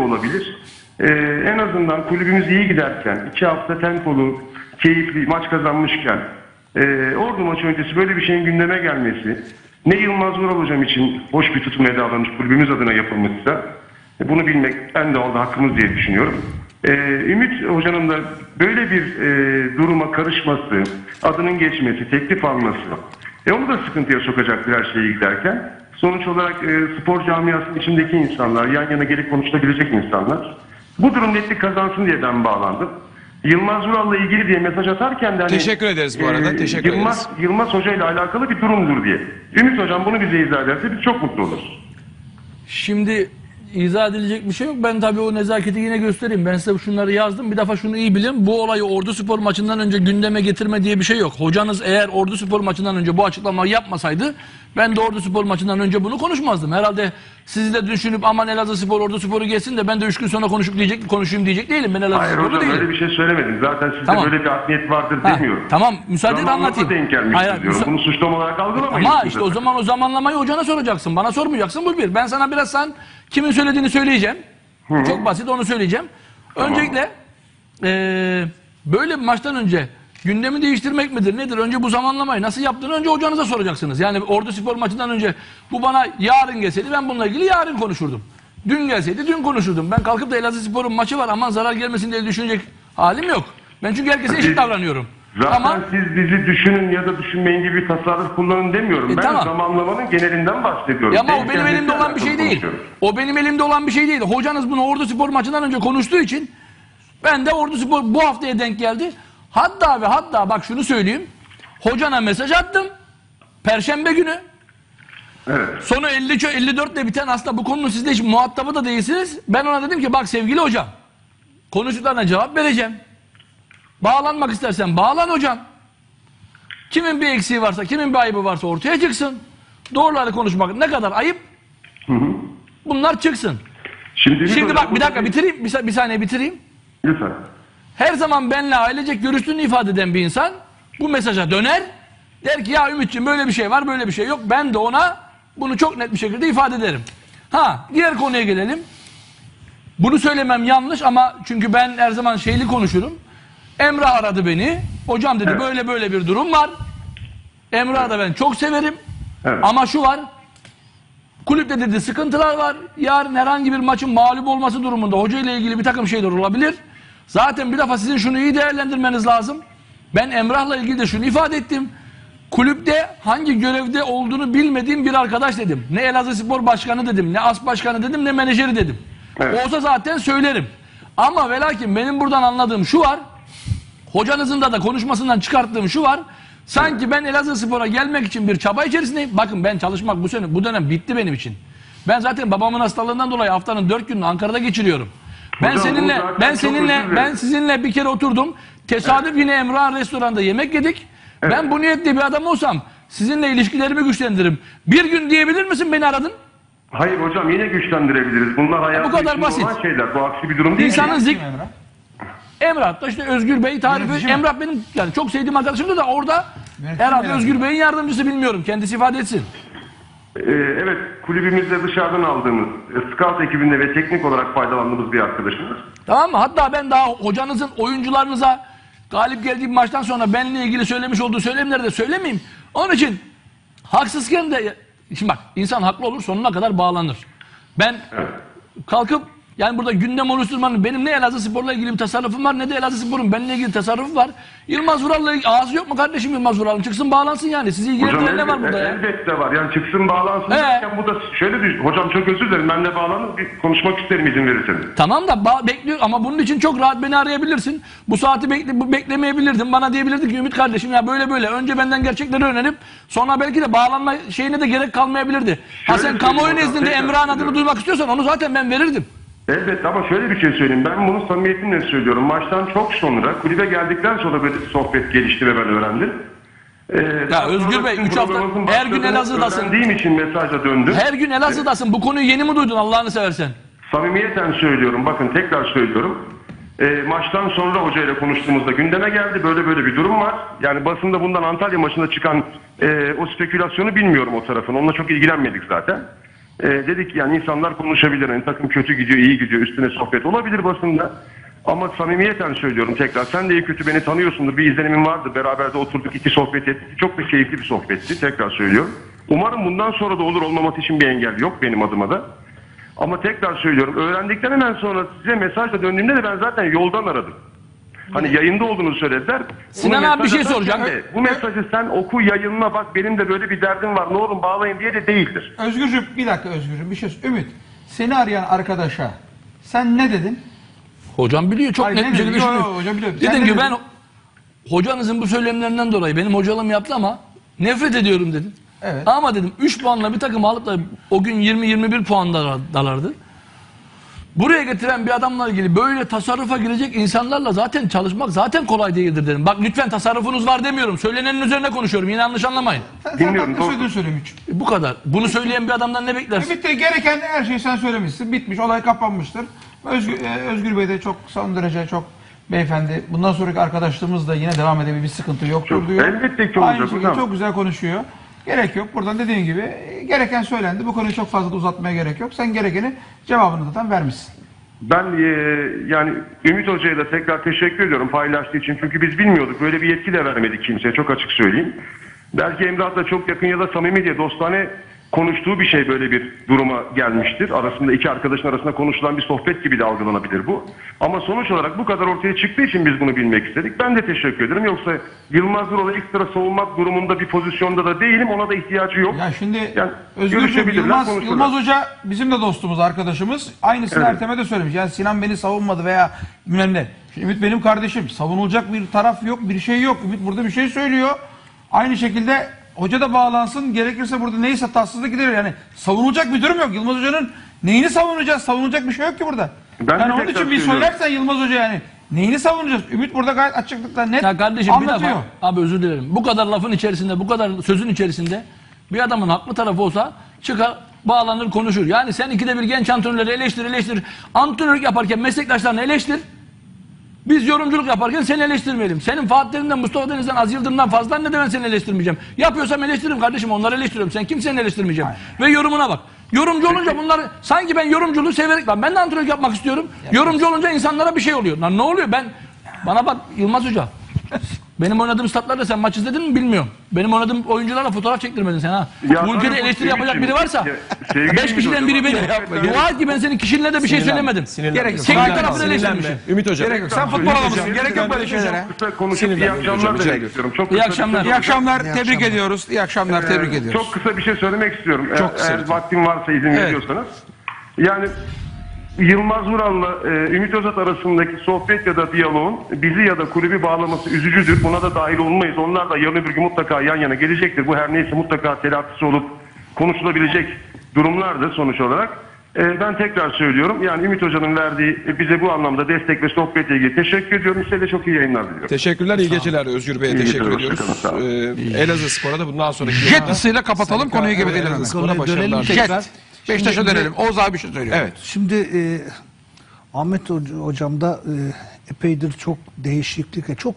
olabilir. Ee, en azından kulübümüz iyi giderken, iki hafta tempolu, keyifli maç kazanmışken, e, Ordu maçı öncesi böyle bir şeyin gündeme gelmesi, ne Yılmaz Vural hocam için hoş bir tutum ele alınmış kulübümüz adına yapılmışsa, e, bunu bilmek en doğal da hakkımız diye düşünüyorum. Ee, Ümit Hoca'nın da böyle bir e, duruma karışması, adının geçmesi, teklif alması, e, onu da sıkıntıya sokacaktır her şeye giderken. Sonuç olarak e, spor camiasının içindeki insanlar, yan yana gelip konuşulabilecek insanlar. Bu durum netlik kazansın diye ben bağlandım. Yılmaz Vural'la ilgili diye mesaj atarken de hani, Teşekkür ederiz bu arada, teşekkür Yılmaz, Yılmaz Hoca ile alakalı bir durumdur diye. Ümit Hocam bunu bize izah ederse biz çok mutlu oluruz. Şimdi izah edilecek bir şey yok. Ben tabii o nezaketi yine göstereyim. Ben size şunları yazdım. Bir defa şunu iyi bilin. Bu olayı Ordu Spor maçından önce gündeme getirme diye bir şey yok. Hocanız eğer Ordu Spor maçından önce bu açıklamayı yapmasaydı ben de Ordu Spor maçından önce bunu konuşmazdım. Herhalde siz de düşünüp aman Elazığ Spor Ordu Spor'u geçsin de ben de üç gün sonra konuşup diyecek, konuşayım diyecek değilim. Ben Elazığ Hayır Spor'u hocam değilim. öyle bir şey söylemedim. Zaten sizde Tamam. böyle bir akliyet vardır Ha, demiyorum. tamam müsaade et Zamanlama anlatayım. denk gelmiştir Hayır, diyorum. müsa- Bunu suçlama olarak algılamayın. Ama işte o zaman o zamanlamayı hocana soracaksın. Bana sormayacaksın bu bir. Ben sana biraz sen kimin söylediğini söyleyeceğim. Çok basit onu söyleyeceğim. Öncelikle eee, böyle bir maçtan önce gündemi değiştirmek midir nedir? Önce bu zamanlamayı nasıl yaptığını önce hocanıza soracaksınız. Yani Ordu Spor maçından önce bu bana yarın gelseydi ben bununla ilgili yarın konuşurdum. Dün gelseydi dün konuşurdum. Ben kalkıp da Elazığ Spor'un maçı var aman zarar gelmesin diye düşünecek halim yok. Ben çünkü herkese eşit davranıyorum. Zaten Ama siz bizi düşünün ya da düşünmeyin gibi bir tasarruf kullanın demiyorum. E, ben tamam. zamanlamanın genelinden bahsediyorum. Ya ama o benim elimde olan bir şey alakalı değil. konuşuyorum. O benim elimde olan bir şey değil. Hocanız bunu Ordu Spor maçından önce konuştuğu için ben de Ordu Spor bu haftaya denk geldi. Hatta ve hatta bak şunu söyleyeyim. Hocana mesaj attım. Perşembe günü. Evet. Sonu 50 54 ile biten aslında bu konunun sizde hiç muhatabı da değilsiniz. Ben ona dedim ki bak sevgili hocam konuştuklarına cevap vereceğim. Bağlanmak istersen bağlan hocam. Kimin bir eksiği varsa, kimin bir ayıbı varsa ortaya çıksın. Doğruları konuşmak ne kadar ayıp bunlar çıksın. Şimdi, Şimdi bak bir dakika bitireyim, bir, bir saniye bitireyim. Lütfen. Her zaman benle ailecek görüştüğünü ifade eden bir insan bu mesaja döner. Der ki ya Ümitciğim böyle bir şey var böyle bir şey yok. Ben de ona bunu çok net bir şekilde ifade ederim. Ha diğer konuya gelelim. Bunu söylemem yanlış ama çünkü ben her zaman şeyli konuşurum. Emrah aradı beni. Hocam dedi Evet. böyle böyle bir durum var. Emrah'ı da ben çok severim. Evet. Ama şu var. Kulüpte dedi sıkıntılar var. Yarın herhangi bir maçın mağlup olması durumunda hoca ile ilgili bir takım şeyler olabilir. Zaten bir defa sizin şunu iyi değerlendirmeniz lazım. Ben Emrah'la ilgili de şunu ifade ettim. Kulüpte hangi görevde olduğunu bilmediğim bir arkadaş dedim. Ne Elazığ Spor Başkanı dedim, ne As Başkanı dedim, ne menajeri dedim. Evet. Olsa zaten söylerim. Ama ve lakin benim buradan anladığım şu var. Hocanızın da da konuşmasından çıkarttığım şu var. Sanki ben Elazığ Spor'a gelmek için bir çaba içerisindeyim. Bakın ben çalışmak bu sene bu dönem bitti benim için. Ben zaten babamın hastalığından dolayı haftanın dört gününü Ankara'da geçiriyorum. Ben Hocam, seninle zaten ben çok seninle dilerim. ben sizinle bir kere oturdum. Tesadüf yine Emrah restoranda yemek yedik. Ben bu niyetli bir adam olsam sizinle ilişkilerimi güçlendiririm. Bir gün diyebilir misin beni aradın? Hayır hocam yine güçlendirebiliriz. Bunlar hayatın bu kadar içinde basit. olan şeyler. Bu aksi bir durum değil. İnsanın zik... Emrah da işte Özgür Bey tarifi. Emrah benim yani çok sevdiğim arkadaşımdı da orada herhalde Özgür Bey'in yardımcısı bilmiyorum. Kendisi ifade etsin. Ee, evet kulübümüzde dışarıdan aldığımız e, scout ekibinde ve teknik olarak faydalandığımız bir arkadaşımız. Tamam mı? Hatta ben daha hocanızın oyuncularınıza galip geldiği bir maçtan sonra benimle ilgili söylemiş olduğu söylemleri de söylemeyeyim. Onun için haksızken de şimdi bak insan haklı olur sonuna kadar bağlanır. Ben kalkıp yani burada gündem oluşturmanın benim ne Elazığ Spor'la ilgili bir tasarrufum var ne de Elazığ Spor'un benimle ilgili tasarrufu var. Yılmaz Vural'la ağzı yok mu kardeşim Yılmaz Vural'ın? Çıksın bağlansın yani. Sizi ilgilendiren ne var burada ya? elbette var. Yani çıksın bağlansın Ee? derken bu da şöyle düşün. Hocam çok özür dilerim. Ben de bağlanır bir konuşmak isterim izin verirseniz. Tamam da bekliyor ama bunun için çok rahat beni arayabilirsin. Bu saati bekle beklemeyebilirdin. Bana diyebilirdin ki Ümit kardeşim ya böyle böyle önce benden gerçekleri öğrenip sonra belki de bağlanma şeyine de gerek kalmayabilirdi. Ha Şöyle sen söyleyeyim kamuoyu nezdinde Emrah'ın adını duymak istiyorsan onu zaten ben verirdim. Elbette ama şöyle bir şey söyleyeyim. Ben bunu samimiyetimle söylüyorum. Maçtan çok sonra kulübe geldikten sonra böyle sohbet gelişti ve ben öğrendim. Ee, daha Özgür Bey, sizin üç hafta- programınızın her gün Elazığ'dasın. Öğrendiğim için mesaja döndüm. Her gün Elazığ'dasın. Bu konuyu yeni mi duydun Allah'ını seversen? Samimiyeten söylüyorum. Bakın tekrar söylüyorum. E, maçtan sonra hocayla konuştuğumuzda gündeme geldi. Böyle böyle bir durum var. Yani basında bundan Antalya maçında çıkan e, o spekülasyonu bilmiyorum o tarafın. Onunla çok ilgilenmedik zaten. E, dedik yani insanlar konuşabilir. Yani takım kötü gidiyor, iyi gidiyor. Üstüne sohbet olabilir basında. Ama samimiyeten söylüyorum tekrar. Sen de iyi kötü beni tanıyorsundur. Bir izlenimin vardı. Beraber de oturduk, iki sohbet ettik. Çok da keyifli bir sohbetti. Tekrar söylüyorum. Umarım bundan sonra da olur olmaması için bir engel yok benim adıma da. Ama tekrar söylüyorum. Öğrendikten hemen sonra size mesajla döndüğümde de ben zaten yoldan aradım. Hani yayında olduğunu söylediler. Sinan Bunu abi bir şey soracağım. atarken de, Bu mesajı sen oku yayınla bak benim de böyle bir derdim var ne olur bağlayın diye de değildir. Özgürcüğüm bir dakika Özgürcüğüm bir şey Ümit seni arayan arkadaşa sen ne dedin? Hocam biliyor çok Hayır, net ne bir şekilde dedi? Yo, düşünüyor. yo, hocam biliyor. Sen Dedim ne ki ben hocanızın bu söylemlerinden dolayı benim hocalığım yaptı ama nefret ediyorum dedim. Evet. Ama dedim 3 puanla bir takım alıp da o gün 20-21 puan dalar- dalardı. Buraya getiren bir adamla ilgili böyle tasarrufa girecek insanlarla zaten çalışmak zaten kolay değildir dedim. Bak lütfen tasarrufunuz var demiyorum. Söylenenin üzerine konuşuyorum. Yine yanlış anlamayın. Dinliyorum, doğru. sözünü. E, Bu kadar. Bunu söyleyen bir adamdan ne beklersin? De gereken her şeyi sen söylemişsin. Bitmiş olay kapanmıştır. Özgür, e, Özgür Bey de çok son derece çok beyefendi. Bundan sonraki arkadaşlığımız da yine devam edebilir. Bir sıkıntı yoktur Çok- diyor. elbette ki Aynı olacak şekilde hocam. çok güzel konuşuyor. Gerek yok. Buradan dediğin gibi e, gereken söylendi. Bu konuyu çok fazla uzatmaya gerek yok. Sen gerekeni cevabını zaten vermişsin. Ben e, yani Ümit Hoca'ya da tekrar teşekkür ediyorum paylaştığı için. Çünkü biz bilmiyorduk. Böyle bir yetki de vermedi kimseye. Çok açık söyleyeyim. Belki Emrah'la çok yakın ya da samimi diye dostane konuştuğu bir şey böyle bir duruma gelmiştir. Arasında iki arkadaşın arasında konuşulan bir sohbet gibi de algılanabilir bu. Ama sonuç olarak bu kadar ortaya çıktığı için biz bunu bilmek istedik. Ben de teşekkür ederim. Yoksa Yılmaz Vural'ı ekstra savunmak durumunda bir pozisyonda da değilim. Ona da ihtiyacı yok. Ya şimdi Yani Özgürcüğüm Yılmaz, konuşurlar. Yılmaz Hoca bizim de dostumuz, arkadaşımız. Aynısını Evet. Ertem'e de söylemiş. Yani Sinan beni savunmadı veya bilmem ne. Şimdi Ümit benim kardeşim. Savunulacak bir taraf yok, bir şey yok. Ümit burada bir şey söylüyor. Aynı şekilde hoca da bağlansın. Gerekirse burada neyse tatsızlık gider. Yani savunulacak bir durum yok. Yılmaz Hoca'nın neyini savunacağız? Savunulacak bir şey yok ki burada. Ben yani onun için bir söylersen Yılmaz Hoca yani neyini savunacağız? Ümit burada gayet açıklıkla net Ya kardeşim bir anlatıyor. defa abi özür dilerim. Bu kadar lafın içerisinde, bu kadar sözün içerisinde bir adamın haklı tarafı olsa çıkar bağlanır konuşur. Yani sen ikide bir genç antrenörleri eleştir eleştir. Antrenörlük yaparken meslektaşlarını eleştir. Biz yorumculuk yaparken seni eleştirmeyelim. Senin Fatih Terim'den, Mustafa Deniz'den, Az Yıldırım'dan fazla ne de ben seni eleştirmeyeceğim. Yapıyorsam eleştiririm kardeşim onları eleştiriyorum. Sen kimsenin eleştirmeyeceğim. Ve yorumuna bak. Yorumcu olunca bunlar sanki ben yorumculuğu severek lan ben de antrenörlük yapmak istiyorum. Yorumcu olunca insanlara bir şey oluyor. Lan ne oluyor ben bana bak Yılmaz Hoca. Benim oynadığım statlarda sen maç izledin mi bilmiyorum. Benim oynadığım oyuncularla fotoğraf çektirmedin sen ha. Ya Bu ülkede eleştiri yapacak sevgili- biri varsa Ya, sevgili beş kişiden biri benim. yapma, Dua et ki ben senin kişinle de bir şey söylemedim. Gerek yok. Teknik Sinirlenme, tarafını eleştirmişim. Ümit Hocam. Gerek yok. Sen futbol adamısın. Gerek yok böyle şeylere. Kısa konuşup iyi akşamlar demek istiyorum. Çok İyi akşamlar. şey İyi akşamlar. Tebrik ediyoruz. İyi akşamlar. Tebrik Ee, ediyoruz. Çok kısa bir şey söylemek istiyorum. Eğer- kısa eğer, vaktim varsa izin veriyorsanız. Yani Yılmaz Vural'la e, Ümit Özat arasındaki sohbet ya da diyaloğun bizi ya da kulübü bağlaması üzücüdür. Buna da dahil olmayız. Onlar da yarın öbür gün mutlaka yan yana gelecektir. Bu her neyse mutlaka telafisi olup konuşulabilecek durumlardır sonuç olarak. E, ben tekrar söylüyorum. Yani Ümit Hoca'nın verdiği e, bize bu anlamda destek ve sohbetle ilgili teşekkür ediyorum. Size de çok iyi yayınlar diliyorum. Teşekkürler, iyi geceler Özgür Bey'e İyi teşekkür geceler, ediyoruz. hoşçakalın, sağ olun. Ee, Elazığ Spor'a da bundan sonraki Jet yılda- ısıyla kapatalım konuyu gibi Elazığ. Spor'a Konuya dönelim başarılar. tekrar. Beşiktaş'a Şimdi- dönelim. Oğuz abi bir şey söylüyor. Evet. Şimdi e, Ahmet Hoca- hocam da e, epeydir çok değişiklik, çok